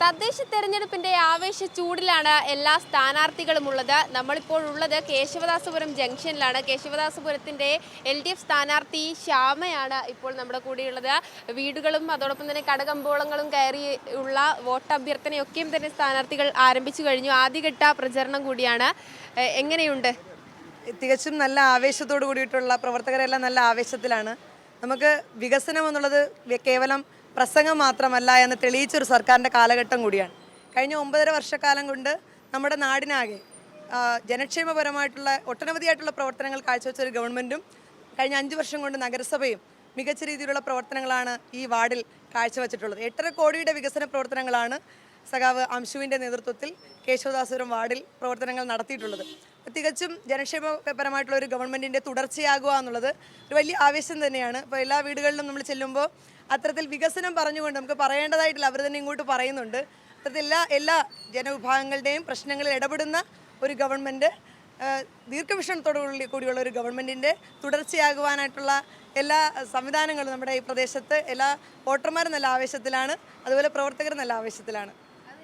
തദ്ദേശ തെരഞ്ഞെടുപ്പിന്റെ ആവേശ ചൂടിലാണ് എല്ലാ സ്ഥാനാർത്ഥികളും ഉള്ളത് നമ്മളിപ്പോൾ ഉള്ളത് കേശവദാസപുരം ജംഗ്ഷനിലാണ്. കേശവദാസപുരത്തിന്റെ എൽ ഡി എഫ് സ്ഥാനാർത്ഥി ശ്യാമയാണ് ഇപ്പോൾ നമ്മുടെ കൂടെയുള്ളത്. വീടുകളും അതോടൊപ്പം തന്നെ കടകമ്പോളങ്ങളും കയറിയുള്ള വോട്ട് അഭ്യർത്ഥനയൊക്കെയും തന്നെ സ്ഥാനാർത്ഥികൾ ആരംഭിച്ചു കഴിഞ്ഞു. ആദ്യഘട്ട പ്രചരണം കൂടിയാണ്. എങ്ങനെയുണ്ട്? തികച്ചും നല്ല ആവേശത്തോട് കൂടിയിട്ടുള്ള പ്രവർത്തകരെല്ലാം നല്ല ആവേശത്തിലാണ്. നമുക്ക് വികസനം എന്നുള്ളത് കേവലം പ്രസംഗം മാത്രമല്ല എന്ന് തെളിയിച്ചൊരു സർക്കാരിന്റെ കാലഘട്ടം കൂടിയാണ്. കഴിഞ്ഞ ഒമ്പതര വർഷക്കാലം കൊണ്ട് നമ്മുടെ നാടിനാകെ ജനക്ഷേമപരമായിട്ടുള്ള ഒട്ടനവധിയായിട്ടുള്ള പ്രവർത്തനങ്ങൾ കാഴ്ചവെച്ച ഒരു ഗവൺമെന്റും കഴിഞ്ഞ അഞ്ച് വർഷം കൊണ്ട് നഗരസഭയും മികച്ച രീതിയിലുള്ള പ്രവർത്തനങ്ങളാണ് ഈ വാർഡിൽ കാഴ്ചവെച്ചിട്ടുള്ളത്. എട്ടര കോടിയുടെ വികസന പ്രവർത്തനങ്ങളാണ് സഖാവ് അംശുവിന്റെ നേതൃത്വത്തിൽ കേശവദാസുരം വാർഡിൽ പ്രവർത്തനങ്ങൾ നടത്തിയിട്ടുള്ളത്. തികച്ചും ജനക്ഷേമപരമായിട്ടുള്ള ഒരു ഗവൺമെന്റിന്റെ തുടർച്ചയാകുക എന്നുള്ളത് ഒരു വലിയ ആവേശം തന്നെയാണ്. ഇപ്പോൾ എല്ലാ വീടുകളിലും നമ്മൾ ചെല്ലുമ്പോൾ അത്തരത്തിൽ വികസനം പറഞ്ഞുകൊണ്ട് നമുക്ക് പറയേണ്ടതായിട്ടില്ല അവർ തന്നെ ഇങ്ങോട്ട് പറയുന്നുണ്ട്. അത്തരത്തിൽ എല്ലാ എല്ലാ ജനവിഭാഗങ്ങളുടെയും പ്രശ്നങ്ങളിൽ ഇടപെടുന്ന ഒരു ഗവൺമെന്റ് ദീർഘവീക്ഷണത്തോടു കൂടിയുള്ള ഒരു ഗവൺമെന്റിന്റെ തുടർച്ചയാകുവാനായിട്ടുള്ള എല്ലാ സംവിധാനങ്ങളും നമ്മുടെ ഈ പ്രദേശത്ത് എല്ലാ വോട്ടർമാരും നല്ല ആവേശത്തിലാണ്. അതുപോലെ പ്രവർത്തകരും നല്ല ആവേശത്തിലാണ്.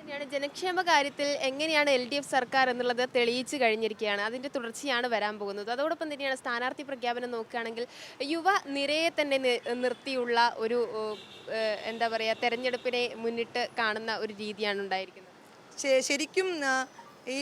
അതുതന്നെയാണ് ജനക്ഷേമ കാര്യത്തിൽ എങ്ങനെയാണ് എൽ ഡി എഫ് സർക്കാർ എന്നുള്ളത് തെളിയിച്ചു കഴിഞ്ഞിരിക്കുകയാണ്. അതിന്റെ തുടർച്ചയാണ് വരാൻ പോകുന്നത്. അതോടൊപ്പം തന്നെയാണ് സ്ഥാനാർത്ഥി പ്രഖ്യാപനം നോക്കുകയാണെങ്കിൽ യുവ നിരയെ തന്നെ നിർത്തിയുള്ള ഒരു എന്താ പറയുക തെരഞ്ഞെടുപ്പിനെ മുന്നിട്ട് കാണുന്ന ഒരു രീതിയാണ് ഉണ്ടായിരിക്കുന്നത്. ശരിക്കും ഈ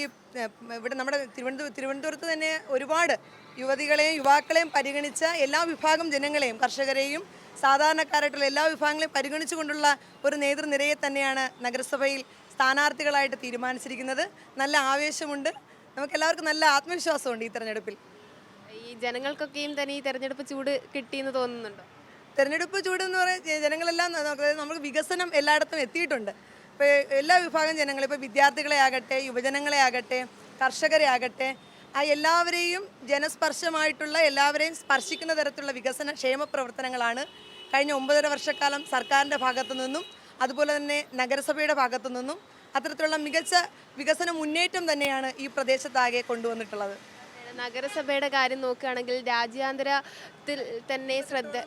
ഇവിടെ നമ്മുടെ തിരുവനന്തപുരം തിരുവനന്തപുരത്ത് തന്നെ ഒരുപാട് യുവതികളെയും യുവാക്കളെയും പരിഗണിച്ച എല്ലാ വിഭാഗം ജനങ്ങളെയും കർഷകരെയും സാധാരണക്കാരായിട്ടുള്ള എല്ലാ വിഭാഗങ്ങളെയും പരിഗണിച്ചുകൊണ്ടുള്ള ഒരു നേതൃനിരയെ തന്നെയാണ് നഗരസഭയിൽ സ്ഥാനാർത്ഥികളായിട്ട് തീരുമാനിച്ചിരിക്കുന്നത്. നല്ല ആവേശമുണ്ട്. നമുക്ക് എല്ലാവർക്കും നല്ല ആത്മവിശ്വാസമുണ്ട് ഈ തെരഞ്ഞെടുപ്പിൽ. ഈ ജനങ്ങൾക്കൊക്കെയും തന്നെ ഈ തെരഞ്ഞെടുപ്പ് ചൂട് കിട്ടിയെന്ന് തോന്നുന്നുണ്ടോ? തെരഞ്ഞെടുപ്പ് ചൂട് എന്ന് പറയുന്നത് ജനങ്ങളെല്ലാം നമുക്ക് നമുക്ക് വികസനം എല്ലായിടത്തും എത്തിയിട്ടുണ്ട്. ഇപ്പോൾ എല്ലാ വിഭാഗം ജനങ്ങൾ ഇപ്പോൾ വിദ്യാർത്ഥികളെ ആകട്ടെ യുവജനങ്ങളെ ആകട്ടെ കർഷകരെ ആകട്ടെ ആ എല്ലാവരെയും ജനസ്പർശമായിട്ടുള്ള എല്ലാവരെയും സ്പർശിക്കുന്ന തരത്തിലുള്ള വികസന ക്ഷേമ പ്രവർത്തനങ്ങളാണ് കഴിഞ്ഞ ഒമ്പതര വർഷക്കാലം സർക്കാരിന്റെ ഭാഗത്തു നിന്നും അതുപോലെ തന്നെ നഗരസഭയുടെ ഭാഗത്തു നിന്നും അത്തരത്തിലുള്ള മികച്ച വികസന മുന്നേറ്റം തന്നെയാണ് ഈ പ്രദേശത്താകെ കൊണ്ടുവന്നിട്ടുള്ളത്. നഗരസഭയുടെ കാര്യം നോക്കുകയാണെങ്കിൽ രാജ്യാന്തരത്തിൽ തന്നെ ശ്രദ്ധ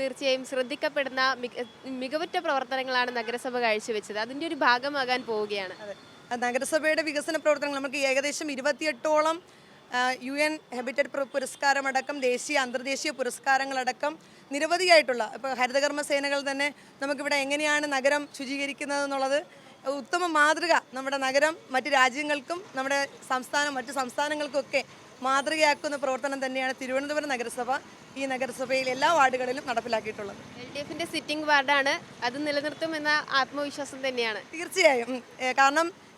തീർച്ചയായും ശ്രദ്ധിക്കപ്പെടുന്ന മിക- മികവുറ്റ പ്രവർത്തനങ്ങളാണ് നഗരസഭ കാഴ്ചവെച്ചത്. അതിന്റെ ഒരു ഭാഗമാകാൻ പോവുകയാണ്. നഗരസഭയുടെ വികസന പ്രവർത്തനങ്ങൾ നമുക്ക് ഏകദേശം ഇരുപത്തിയെട്ടോളം യു എൻ ഹെബിറ്റഡ് പുര- പുരസ്കാരമടക്കം ദേശീയ അന്തർദേശീയ പുരസ്കാരങ്ങളടക്കം നിരവധിയായിട്ടുള്ള ഇപ്പോൾ ഹരിതകർമ്മ സേനകൾ തന്നെ നമുക്കിവിടെ എങ്ങനെയാണ് നഗരം ശുചീകരിക്കുന്നത് എന്നുള്ളത് ഉത്തമ മാതൃക നമ്മുടെ നഗരം മറ്റ് രാജ്യങ്ങൾക്കും നമ്മുടെ സംസ്ഥാനം മറ്റ് സംസ്ഥാനങ്ങൾക്കൊക്കെ മാതൃകയാക്കുന്ന പ്രവർത്തനം തന്നെയാണ് തിരുവനന്തപുരം നഗരസഭ ഈ നഗരസഭയിൽ എല്ലാ വാർഡുകളിലും നടപ്പിലാക്കിയിട്ടുള്ളത്. എൽ ഡി എഫിന്റെ സിറ്റിംഗ് വാർഡാണ് അത് നിലനിർത്തുമെന്ന ആത്മവിശ്വാസം തന്നെയാണ്. തീർച്ചയായും. കാരണം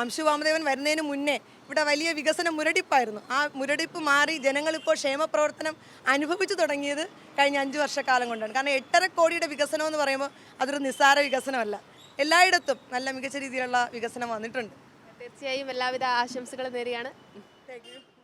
അംശു വാമദേവൻ വരുന്നതിന് മുന്നേ ഇവിടെ വലിയ വികസന മുരടിപ്പായിരുന്നു. ആ മുരടിപ്പ് മാറി ജനങ്ങളിപ്പോൾ ക്ഷേമപ്രവർത്തനം അനുഭവിച്ചു തുടങ്ങിയത് കഴിഞ്ഞ അഞ്ച് വർഷക്കാലം കൊണ്ടാണ്. കാരണം എട്ടര കോടിയുടെ വികസനം എന്ന് പറയുമ്പോൾ അതൊരു നിസ്സാര വികസനമല്ല. എല്ലായിടത്തും നല്ല മികച്ച രീതിയിലുള്ള വികസനം വന്നിട്ടുണ്ട്. തീർച്ചയായും എല്ലാവിധ ആശംസകളും നേരെയാണ് താങ്ക്